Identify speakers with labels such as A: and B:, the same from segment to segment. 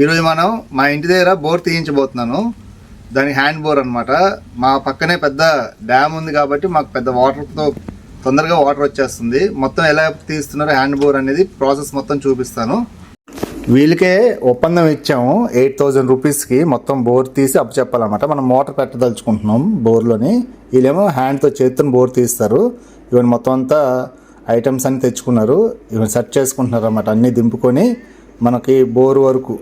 A: ఈరోజు మనం మా ఇంటి దగ్గర బోర్ తీయించబోతున్నాను. దాని హ్యాండ్ బోర్ అనమాట మా పక్కనే పెద్ద డ్యామ్ ఉంది కాబట్టి మాకు పెద్ద వాటర్తో తొందరగా వాటర్ వచ్చేస్తుంది. మొత్తం ఎలా తీస్తున్నారు హ్యాండ్ బోర్ అనేది ప్రాసెస్ మొత్తం చూపిస్తాను. వీళ్ళకే ఒప్పందం ఇచ్చాము. ఎయిట్ థౌజండ్ రూపీస్కి మొత్తం బోర్ తీసి అప్పు చెప్పాలన్నమాట మనం మోటార్ పెట్టదలుచుకుంటున్నాం బోర్లోని. వీళ్ళేమో హ్యాండ్తో చేతిని బోర్ తీస్తారు. ఇవన్నీ మొత్తం అంతా ఐటమ్స్ అన్ని తెచ్చుకున్నారు. ఇవన్నీ సెట్ చేసుకుంటున్నారు అన్నమాట అన్నీ దింపుకొని మనకి బోర్ వరకు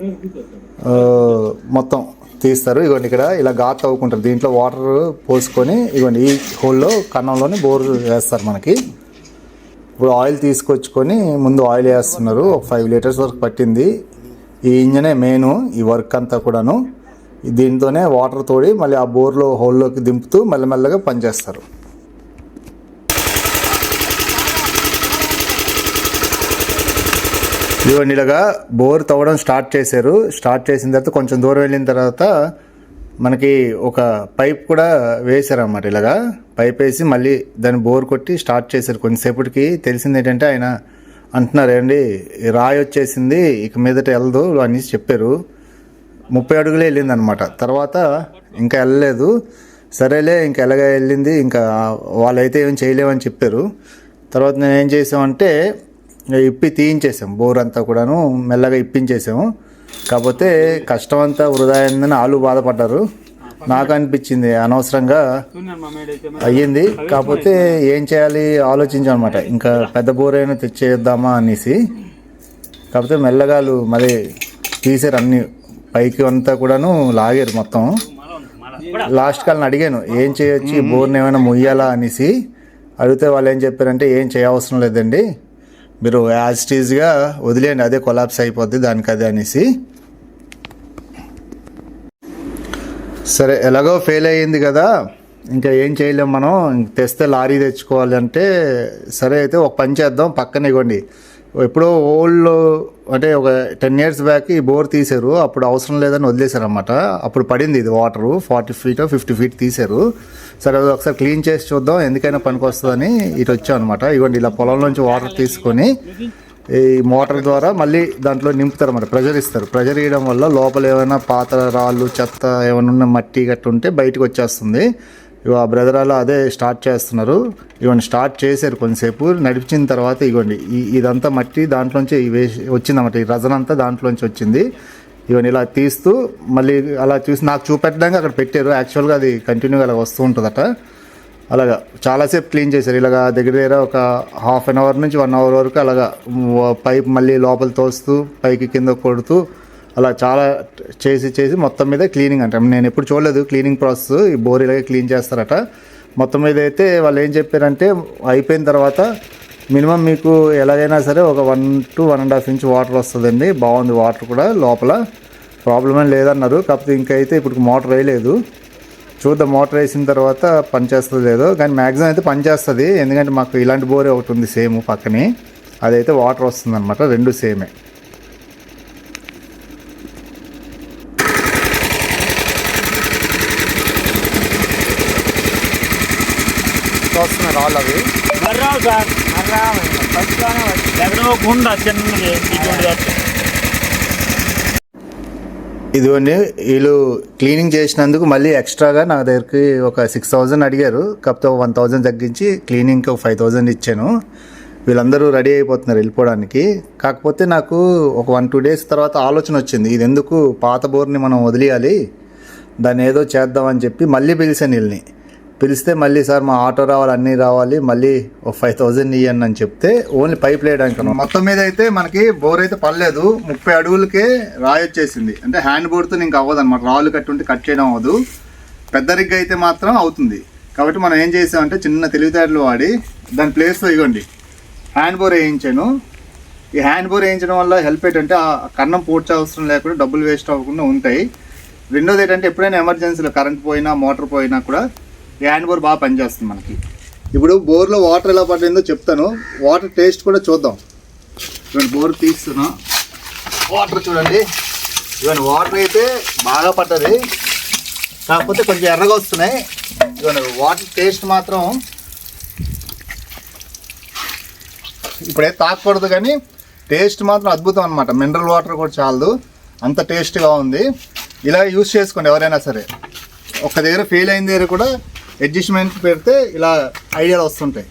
A: మొత్తం తీస్తారు. ఇగోండి ఇక్కడ ఇలా గాత్ తవ్వుకుంటారు. దీంట్లో వాటర్ పోసుకొని ఇగోండి ఈ హోల్లో కన్నంలోనే బోర్ వేస్తారు మనకి. ఇప్పుడు ఆయిల్ తీసుకొచ్చుకొని ముందు ఆయిల్ వేస్తున్నారు. ఒక ఫైవ్ లీటర్స్ వరకు పట్టింది. ఈ ఇంజనే మెయిన్ ఈ వర్క్ అంతా కూడాను. దీంతోనే వాటర్ తోడి మళ్ళీ ఆ బోర్లో హోల్లోకి దింపుతూ మెల్లమెల్లగా పనిచేస్తారు. ఇదిగోండి ఇలాగా బోర్ తవ్వడం స్టార్ట్ చేశారు. స్టార్ట్ చేసిన తర్వాత కొంచెం దూరం వెళ్ళిన తర్వాత మనకి ఒక పైప్ కూడా వేశారన్నమాట ఇలాగా. పైప్ వేసి మళ్ళీ దాన్ని బోర్ కొట్టి స్టార్ట్ చేశారు. కొంతసేపటికి తెలిసింది ఏంటంటే ఆయన అంటున్నారు ఏండి రాయి వచ్చేసింది ఇక మీదట వెళ్ళదు అనేసి చెప్పారు. ముప్పై అడుగులే వెళ్ళింది అనమాట తర్వాత ఇంకా వెళ్ళలేదు. సరేలే ఇంకా ఎలాగ వెళ్ళింది ఇంకా వాళ్ళైతే ఏం చేయలేమని చెప్పారు. తర్వాత నేను ఏం చేసామంటే ఇప్పి తీయించేసాం. బోర్ అంతా కూడాను మెల్లగా ఇప్పించేసాము. కాకపోతే కష్టం అంతా వృధా అయిందని వాళ్ళు బాధపడ్డారు. నాకు అనిపించింది అనవసరంగా అయ్యింది. కాకపోతే ఏం చేయాలి ఆలోచించాం అనమాట ఇంకా పెద్ద బోర్ అయినా తెచ్చేద్దామా అనేసి. కాకపోతే మెల్లగాలు మరి తీసారు అన్ని. పైకి అంతా కూడాను లాగారు మొత్తం. లాస్ట్ కాలని అడిగాను ఏం చేయొచ్చు? బోర్ని ఏమైనా ముయ్యాలా? అనేసి. అడిగితే వాళ్ళు ఏం చెప్పారంటే ఏం చేయవసరం లేదండి. మీరు యాజ్ టీజ్గా వదిలేయండి అదే కొలాప్స్ అయిపోద్ది దానికి అదే అనేసి. సరే ఎలాగో ఫెయిల్ అయ్యింది కదా ఇంకా ఏం చేయలేం మనం ఇంక తెస్తే లారీ తెచ్చుకోవాలంటే సరే అయితే ఒక పని చేద్దాం పక్కన ఇవ్వండి. ఎప్పుడో ఓల్డ్ అంటే ఒక టెన్ ఇయర్స్ బ్యాక్ ఈ బోర్ తీశారు. అప్పుడు అవసరం లేదని వదిలేశారు అనమాట అప్పుడు పడింది ఇది water. Forty feet fifty feet తీశారు. సరే అది ఒకసారి క్లీన్ చేసి చూద్దాం. ఎందుకైనా పనికి వస్తుందని ఇటు వచ్చాం అనమాట ఇవ్వండి ఇలా పొలం నుంచి వాటర్ తీసుకొని ఈ మోటార్ ద్వారా మళ్ళీ దాంట్లో నింపుతారు అన్నమాట. ప్రెజర్ ఇస్తారు. ప్రెజర్ ఇవ్వడం వల్ల లోపల ఏమైనా పాత రాళ్ళు చెత్త ఏమైనా ఉన్న మట్టి గట్టు ఉంటే బయటకు వచ్చేస్తుంది. ఇగో ఆ బ్రదర్ అలా అదే స్టార్ట్ చేస్తున్నారు. ఇవన్నీ స్టార్ట్ చేశారు కొంతసేపు నడిపించిన తర్వాత ఇగోండి ఇదంతా మట్టి దాంట్లోంచి వేసి వచ్చిందన్నమాట. ఈ రజనంతా దాంట్లోంచి వచ్చింది. ఇవన్నీ ఇలా తీస్తూ మళ్ళీ అలా చూసి నాకు చూపెట్టడానికి అక్కడ పెట్టారు. యాక్చువల్గా అది కంటిన్యూగా అలా వస్తూ ఉంటుందట. అలాగా చాలాసేపు క్లీన్ చేశారు. ఇలాగా దగ్గర దగ్గర ఒక హాఫ్ అన్ అవర్ నుంచి వన్ అవర్ వరకు అలాగా పైప్ మళ్ళీ లోపల తోస్తూ పైకి కింద కొడుతూ అలా చాలా చేసి చేసి మొత్తం మీద క్లీనింగ్ అంటే. నేను ఎప్పుడు చూడలేదు క్లీనింగ్ ప్రాసెస్ ఈ బోర్ ఇలాగే క్లీన్ చేస్తారట. మొత్తం మీద అయితే వాళ్ళు ఏం చెప్పారంటే అయిపోయిన తర్వాత మినిమం మీకు ఎలాగైనా సరే ఒక one to one and half inch water వస్తుందండి. బాగుంది వాటర్ కూడా లోపల. ప్రాబ్లం ఏం లేదన్నారు. కాకపోతే ఇంకైతే ఇప్పుడు మోటార్ వేయలేదు. చూద్దాం మోటార్ వేసిన తర్వాత పనిచేస్తుంది లేదో. కానీ మ్యాక్సిమం అయితే పనిచేస్తుంది. ఎందుకంటే మాకు ఇలాంటి బోరే ఒకటి ఉంది సేమ్ పక్కనే. అదైతే వాటర్ వస్తుంది అనమాట రెండు సేమే. వస్తున్నాయి రాళ్ళు అవి.
B: మర్రావు సార్. మర్రావు ఎక్కడో గుండ చిన్నది
A: ఇదిగోండి వీళ్ళు క్లీనింగ్ చేసినందుకు మళ్ళీ ఎక్స్ట్రాగా నా దగ్గరికి ఒక సిక్స్ థౌజండ్ అడిగారు. కాకపోతే ఒక వన్ థౌజండ్ తగ్గించి క్లీనింగ్కి ఒక ఫైవ్ థౌజండ్ ఇచ్చాను. వీళ్ళందరూ రెడీ అయిపోతున్నారు వెళ్ళిపోవడానికి. కాకపోతే నాకు ఒక వన్ టూ డేస్ తర్వాత ఆలోచన వచ్చింది. ఇది ఎందుకు పాత బోర్ని మనం వదిలేయాలి? దాన్ని ఏదో చేద్దామని చెప్పి మళ్ళీ పిలిచాను వీళ్ళని. పిలిస్తే మళ్ళీ సార్ మా ఆటో రావాలి అన్నీ రావాలి మళ్ళీ ఒక ఫైవ్ థౌజండ్ ఇవ్వండి అని చెప్తే ఓన్లీ పైప్ లేయడానికి మొత్తం మీద అయితే మనకి బోర్ అయితే పడలేదు. ముప్పై అడుగులకే రాయి వచ్చేసింది అంటే హ్యాండ్ బోర్డ్తో ఇంకా అవ్వదు అనమాట రాళ్ళు కట్టి ఉంటే కట్ చేయడం అవ్వదు. పెద్ద రిగ్ అయితే మాత్రం అవుతుంది. కాబట్టి మనం ఏం చేసామంటే చిన్న తెలివితేటలు వాడి దాని ప్లేస్లో ఇవ్వండి. హ్యాండ్ బోర్ వేయించాను. ఈ హ్యాండ్ బోర్ వేయించడం వల్ల హెల్ప్ ఏంటంటే ఆ కన్నం పూడ్చవసరం లేకుండా డబ్బులు వేస్ట్ అవ్వకుండా ఉంటాయి. రెండోది ఏంటంటే ఎప్పుడైనా ఎమర్జెన్సీలో కరెంట్ పోయినా మోటార్ పోయినా కూడా హ్యాండ్ బోర్ బాగా పనిచేస్తుంది మనకి. ఇప్పుడు బోర్లో వాటర్ ఎలా పడిందో చెప్తాను. వాటర్ టేస్ట్ కూడా చూద్దాం. ఇవన్నీ బోర్ తీస్తున్నా. వాటర్ చూడండి. ఇవన్నీ వాటర్ అయితే బాగా పట్టది కాకపోతే కొంచెం ఎర్రగా వస్తున్నాయి. ఇవన్నీ వాటర్ టేస్ట్ మాత్రం ఇప్పుడైతే తాకూడదు కానీ టేస్ట్ మాత్రం అద్భుతం అనమాట మినరల్ వాటర్ కూడా చాలదు. అంత టేస్ట్గా ఉంది. ఇలా యూస్ చేసుకోండి ఎవరైనా సరే. ఒక దగ్గర ఫెయిల్ అయిన దగ్గర కూడా అడ్జస్ట్మెంట్ పెడితే ఇలా ఐడియాలు వస్తుంటాయి.